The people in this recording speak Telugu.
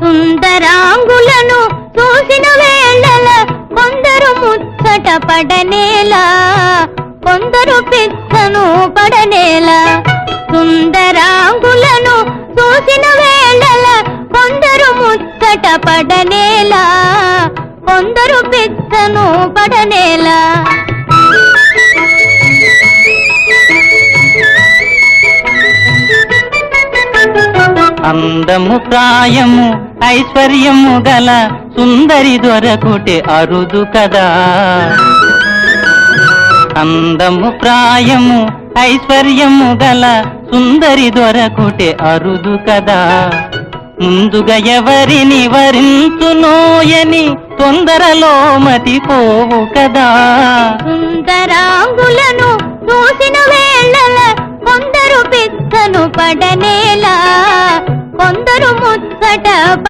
సుందరాంగులను చూసిన వేళల కొందరు ముచ్చట పడనేలా కొందరు పిచ్చను పడనేలా. సుందరాంగులను చూసిన వేళల కొందరు ముచ్చట పడనేలా కొందరు పిచ్చను పడనేలా. అందము ప్రాయము ఐశ్వర్యము గల సుందరి దొరకుటే అరుదు కదా. అందము ప్రాయము ఐశ్వర్యము గల సుందరి దొరకుటే అరుదు కదా. ముందుగా ఎవరిని వరించునోయని తొందరలో మతిపోవు కదా. సుందరాంగులను చూసిన వేళల కొందరు పిచ్చను పడనేలా. కొందరు